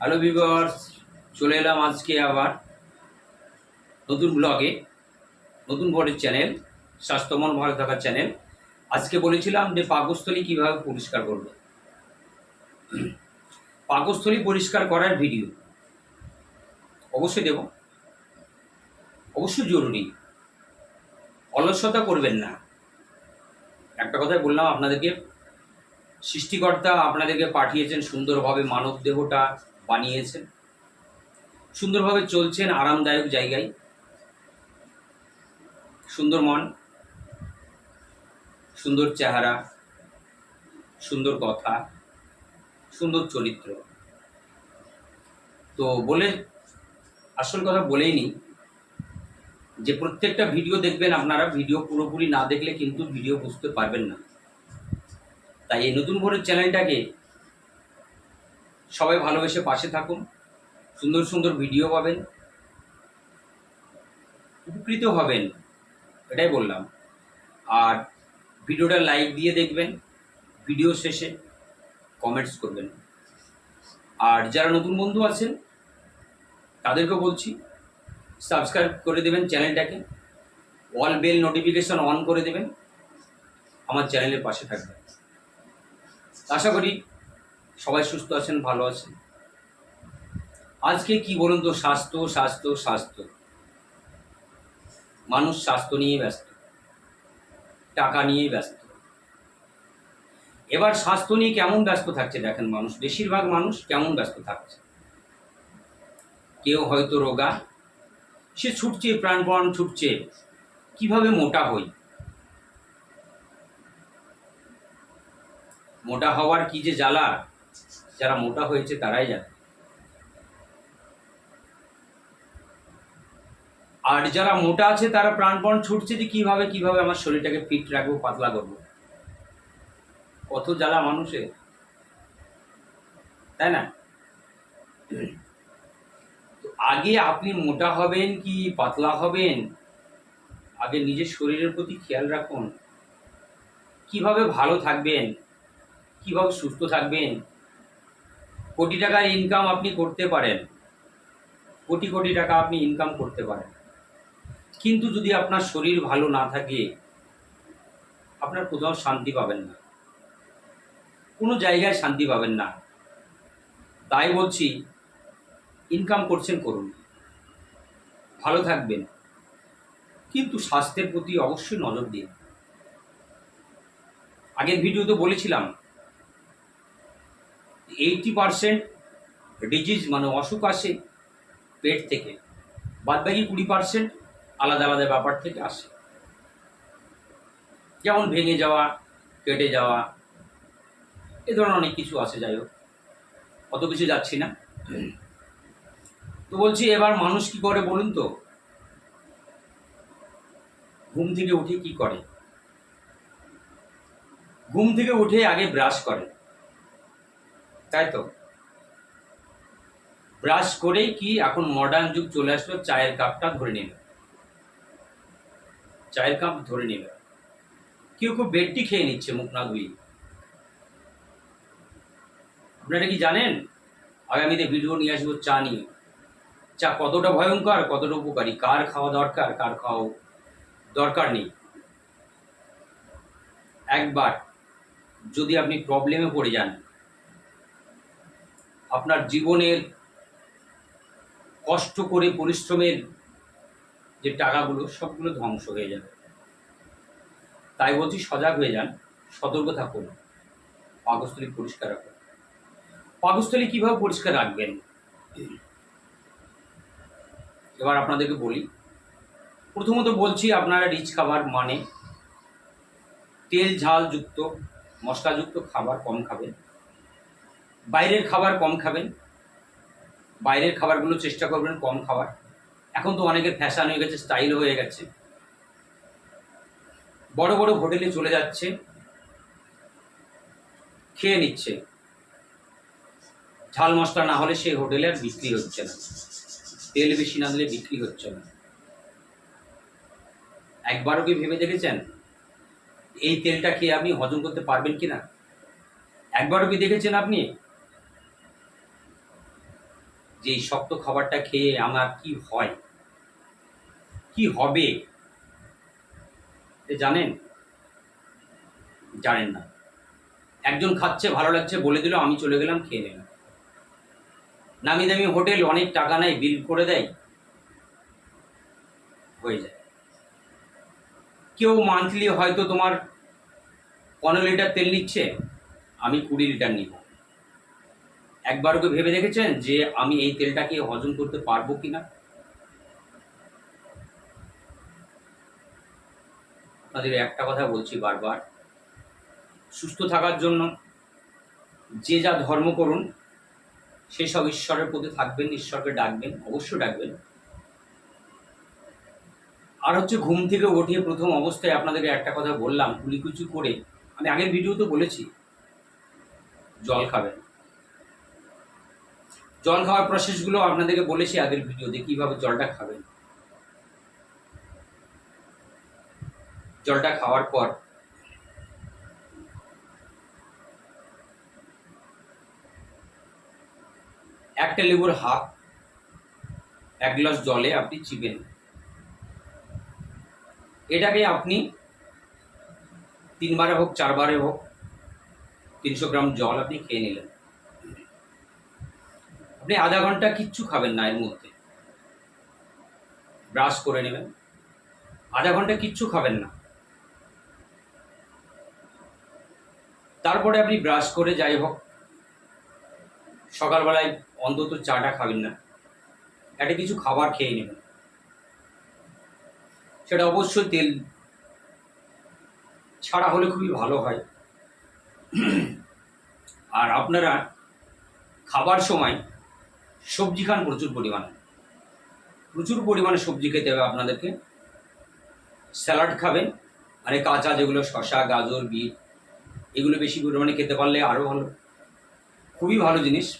Hello viewers চলে এলাম আজকে আবার নতুন ব্লগে নতুন বডির চ্যানেল স্বাস্থ্যমন ভালো থাকার চ্যানেল আজকে বলেছিলাম যে পাকস্থলী কীভাবে পরিষ্কার করবে। পাকস্থলী পরিষ্কার করার ভিডিও অবশ্যই দেব। অবশ্যই জরুরি। অলসতা করবেন না। একটা কথাই বললাম আপনাদেরকে, সৃষ্টিকর্তা আপনাদেরকে পাঠিয়েছেন সুন্দরভাবে মানব দেহটা বানিয়েছেন। সুন্দরভাবে চলছেন আরামদায়ক জায়গায়। সুন্দর মন, সুন্দর চেহারা, সুন্দর কথা, সুন্দর চরিত্র। তো বলে, আসল কথা বলেই নি যে প্রত্যেকটা ভিডিও দেখবেন আপনারা, ভিডিও পুরোপুরি না দেখলে কিন্তু ভিডিও বুঝতে পারবেন না। তাই এই নতুন ভোরের চ্যানেলটাকে সবাই ভালোবেসে পাশে থাকুন। সুন্দর সুন্দর ভিডিও পাবেন। উপকৃত হবেন, এটাই বললাম। আর ভিডিওটা লাইক দিয়ে দেখবেন ভিডিও শেষে কমেন্টস করবেন। আর যারা নতুন বন্ধু আছেন তাদেরকে বলছি সাবস্ক্রাইব করে দেবেন চ্যানেলটাকে। অল বেল নোটিফিকেশন অন করে দেবেন। আমার চ্যানেলের পাশে থাকবেন। আশা করি সবাই সুস্থ আছেন, ভালো আছেন। আজকে কি বলুন তো, স্বাস্থ্য স্বাস্থ্য স্বাস্থ্য। মানুষ স্বাস্থ্য নিয়ে ব্যস্ত। টাকা নিয়ে ব্যস্ত। এবার স্বাস্থ্য নিয়ে কেমন ব্যস্ত থাকছে দেখেন মানুষ। বেশিরভাগ মানুষ কেমন ব্যস্ত থাকছে? কেউ হয়তো রোগা, সে ছুটছে, প্রাণপণ ছুটছে। কীভাবে মোটা হই? মোটা হওয়ার কি যে জ্বালা? যারা মোটা হয়েছে তারাই জানে। আর যারা মোটা আছে, তারা প্রাণপণ ছুটছে যে কীভাবে কীভাবে আমার শরীরটাকে ফিট রাখব, পাতলা করব। কত জ্বালা মানুষের। তাই না? তো আগে আপনি মোটা হবেন কি পাতলা হবেন? আগে নিজের শরীরের প্রতি খেয়াল রাখুন। কীভাবে ভালো থাকবেন? কীভাবে সুস্থ থাকবেন? কোটি টাকার ইনকাম আপনি করতে পারেন। কোটি কোটি টাকা আপনি ইনকাম করতে পারেন। কিন্তু যদি আপনার শরীর ভালো না থাকে, আপনার কোথাও শান্তি পাবেন না। কোনো জায়গায় শান্তি পাবেন না। তাই বলছি ইনকাম করছেন করুন। ভালো থাকবেন। কিন্তু স্বাস্থ্যের প্রতি অবশ্যই নজর দিন। আগের ভিডিওতে বলেছিলাম এইটি পারসেন্ট ডিজিজ মানে অসুখ আসে পেট থেকে। বাদ বাকি কুড়ি পার্সেন্ট আলাদা আলাদা ব্যাপার থেকে আসে। যেমন ভেঙে যাওয়া, কেটে যাওয়া, এ ধরনের অনেক কিছু আসে, যাই হোক। অত কিছু যাচ্ছি না। তো বলছি, এবার মানুষ কি করে বলুন তো? ঘুম থেকে উঠে কি করে? ঘুম থেকে উঠে আগে ব্রাশ করে তাই তো ব্রাশ করেই কি এখন মডার্ন যুগ চলে আসলো, চায়ের কাপটা ধরে নিল। চায়ের কাপ ধরে নিল। কেউ কেউ বেডটি খেয়ে নিচ্ছে মুখ না ধুয়ে আপনারা কি জানেন? আগামীতে ভিডিও নিয়ে আসব চা নিয়ে। চা কতটা ভয়ঙ্কর কতটা উপকারী? কার খাওয়া দরকার, কার খাওয়া দরকার নেই? একবার যদি আপনি প্রবলেমে পড়ে যান আপনার জীবনের কষ্ট করে, পরিশ্রমের যে টাকাগুলো, সবগুলো ধ্বংস হয়ে যাবে। তাই বলছি সজাগ হয়ে যান, সতর্ক থাকুন, পাকস্থলী পরিষ্কার রাখুন। পাকস্থলী কীভাবে পরিষ্কার রাখবেন? এবার আপনাদেরকে বলি, প্রথমত বলছি আপনারা রিচ খাবার মানে তেল ঝাল যুক্ত, মশলাযুক্ত খাবার কম খাবেন। বাইরের খাবার কম খাবেন, বাইরের খাবারগুলো চেষ্টা করবেন কম খাবার এখন তো অনেকের ফ্যাশন হয়ে গেছে স্টাইল হয়ে গেছে। বড় বড় হোটেলে চলে যাচ্ছে, খেয়ে নিচ্ছে। ঝাল মশলা না হলে সেই হোটেলে আর বিক্রি হচ্ছে না। তেল বেশি না দিলে বিক্রি হচ্ছে না। একবারও কি ভেবে দেখেছেন? এই তেলটা খেয়ে আপনি হজম করতে পারবেন কি না একবারও কি দেখেছেন আপনি? যে এই শক্ত খাবারটা খেয়ে আমার কি হয়? কি হবে? জানেন? জানেন না। একজন খাচ্ছে, ভালো লাগছে, বলে দিল, আমি চলে গেলাম, খেয়ে নিলাম। নামি দামি হোটেল, অনেক টাকা নেয়, বিল করে দেয়। হয়ে যায়। কেউ মান্থলি হয়তো তোমার পনেরো লিটার তেল নিচ্ছে, আমি কুড়ি লিটার নিব। একবার ওকে ভেবে দেখেছেন যে আমি এই তেলটাকে হজম করতে পারব কিনা? আপনাদের একটা কথা বলছি বারবার। সুস্থ থাকার জন্য যে যা ধর্ম করুন সেসব ঈশ্বরের প্রতি থাকবেন, ঈশ্বরকে ডাকবেন, অবশ্যই ডাকবেন। আর হচ্ছে ঘুম থেকে উঠে প্রথম অবস্থায় আপনাদেরকে একটা কথা বললাম, কুলিকুচি করে। আমি আগের ভিডিওতে বলেছি, জল খাবেন। জল খাওয়ার প্রসেসগুলো আপনাদেরকে বলেছি আগের ভিডিওতে কীভাবে জলটা খাবেন। জলটা খাওয়ার পর। একটা লেবুর হাফ, এক গ্লাস জলে আপনি চিবেন। এটাকে আপনি তিনবারে হোক, চারবারে হোক, তিনশো গ্রাম জল আপনি খেয়ে নিলেন। আপনি আধা ঘণ্টা কিচ্ছু খাবেন না এর মধ্যে। ব্রাশ করে নেবেন। আধা ঘণ্টা কিচ্ছু খাবেন না। তারপরে আপনি ব্রাশ করে যাই হোক, সকালবেলায় অন্তত চাটা খাবেন না। একটা কিছু খাবার খেয়ে নেবেন। সেটা অবশ্যই তেল ছাড়া হলে খুবই ভালো হয়। আর আপনারা খাবার সময় সবজি খান প্রচুর পরিমাণে। প্রচুর পরিমাণে সবজি খেতে হবে আপনাদেরকে। স্যালাড খাবেন মানে কাঁচা যেগুলো শশা গাজর, বিট, এগুলো বেশি পরিমাণে খেতে পারলে আরও ভালো। খুবই ভালো জিনিস।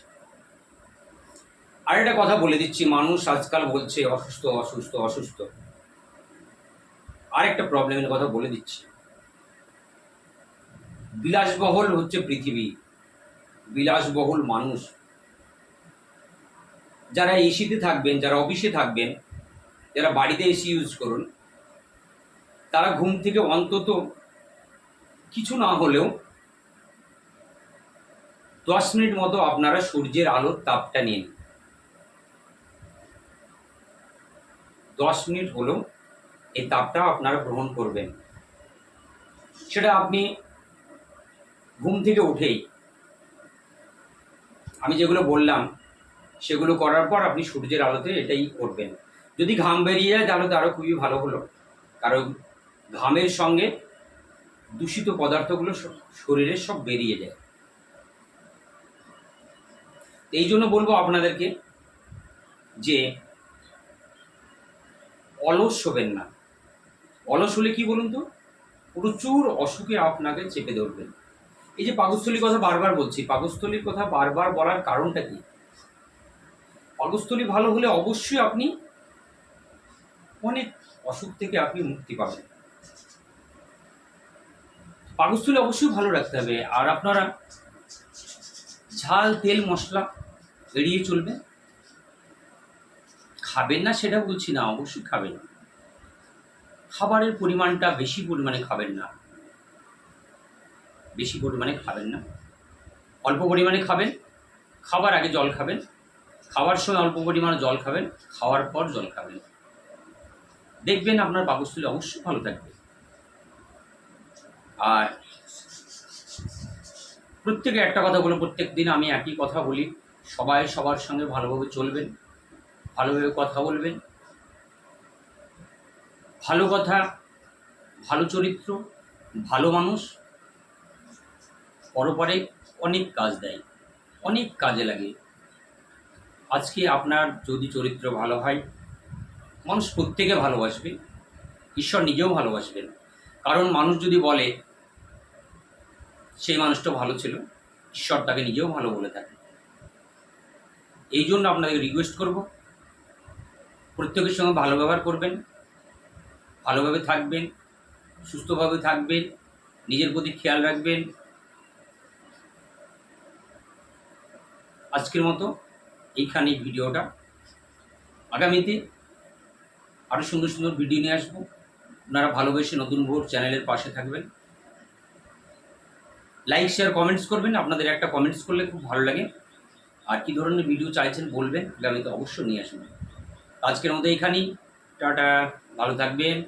আর একটা কথা বলে দিচ্ছি, মানুষ আজকাল বলছে অসুস্থ অসুস্থ অসুস্থ। আর একটা প্রবলেমের কথা বলে দিচ্ছি। বিলাসবহুল হচ্ছে পৃথিবী। বিলাসবহুল মানুষ। যারা এসিতে থাকবেন, যারা অফিসে থাকবেন, যারা বাড়িতে এসি ইউজ করুন, তারা ঘুম থেকে অন্তত কিছু না হলেও দশ মিনিট মতো আপনারা সূর্যের আলোর তাপটা নিন। দশ মিনিট হলেও এই তাপটা আপনারা গ্রহণ করবেন। সেটা আপনি ঘুম থেকে উঠেই, আমি যেগুলো বললাম সেগুলো করার পর আপনি সূর্যের আলোতে এটাই করবেন। যদি ঘাম বেরিয়ে যায়, তাহলে তো আরও খুবই ভালো হলো। কারণ ঘামের সঙ্গে দূষিত পদার্থগুলো শরীরে সব বেরিয়ে যায়। এই জন্য বলব আপনাদেরকে যে অলস হবেন না। অলস হলে কি বলুন তো? প্রচুর অসুখে আপনাকে চেপে ধরবেন। এই যে পাকস্থলীর কথা বারবার বলছি, পাকস্থলীর কথা বারবার বলার কারণটা কি? পাকস্থলী ভালো হলে অবশ্যই আপনি অনেক অসুখ থেকে আপনি মুক্তি পাবেন। পাকস্থলী অবশ্যই ভালো রাখতে হবে। আর আপনারা ঝাল, তেল, মশলা এড়িয়ে চলবে খাবেন না সেটা বলছি না, অবশ্যই খাবেন। খাবারের পরিমাণটা বেশি পরিমাণে খাবেন না। বেশি পরিমাণে খাবেন না। অল্প পরিমাণে খাবেন। খাবার আগে জল খাবেন। খাওয়ার সময় অল্প পরিমাণে জল খাবেন, খাওয়ার পর জল খাবেন। দেখবেন আপনার পাকস্থলী অবশ্যই ভালো থাকবে। আর প্রত্যেকে একটা কথা বলে প্রত্যেক দিন আমি একই কথা বলি, সবাই সবার সঙ্গে ভালোভাবে চলবেন, ভালোভাবে কথা বলবেন। ভালো কথা, ভালো চরিত্র, ভালো মানুষ, পরপরে অনেক কাজ দেয়, অনেক কাজে লাগে। আজকে আপনার যদি চরিত্র ভালো হয়, মানুষ প্রত্যেকে ভালোবাসবে, ঈশ্বর নিজেও ভালোবাসবেন। কারণ মানুষ যদি বলে, সেই মানুষটা ভালো ছিল, ঈশ্বর তাকে নিজেও ভালো বলে থাকে। এই জন্য আপনাদেরকে রিকোয়েস্ট করব, প্রত্যেকের সঙ্গে ভালো ব্যবহার করবেন, ভালোভাবে থাকবেন, সুস্থভাবে থাকবেন, নিজের প্রতি খেয়াল রাখবেন। আজকের মতো এইখানেই ভিডিওটা। আগামীতে আরও সুন্দর সুন্দর ভিডিও নিয়ে আসব। আপনারা ভালোবেসে নতুন ভোর চ্যানেলের পাশে থাকবেন। লাইক শেয়ার কমেন্টস করবেন। আপনাদের একটা কমেন্টস করলে খুব ভালো লাগে। আর কী ধরনের ভিডিও চাইছেন বলবেন আগামীতে অবশ্যই নিয়ে আসবেন। আজকের মতো এইখানেই। টাটা। ভালো থাকবেন।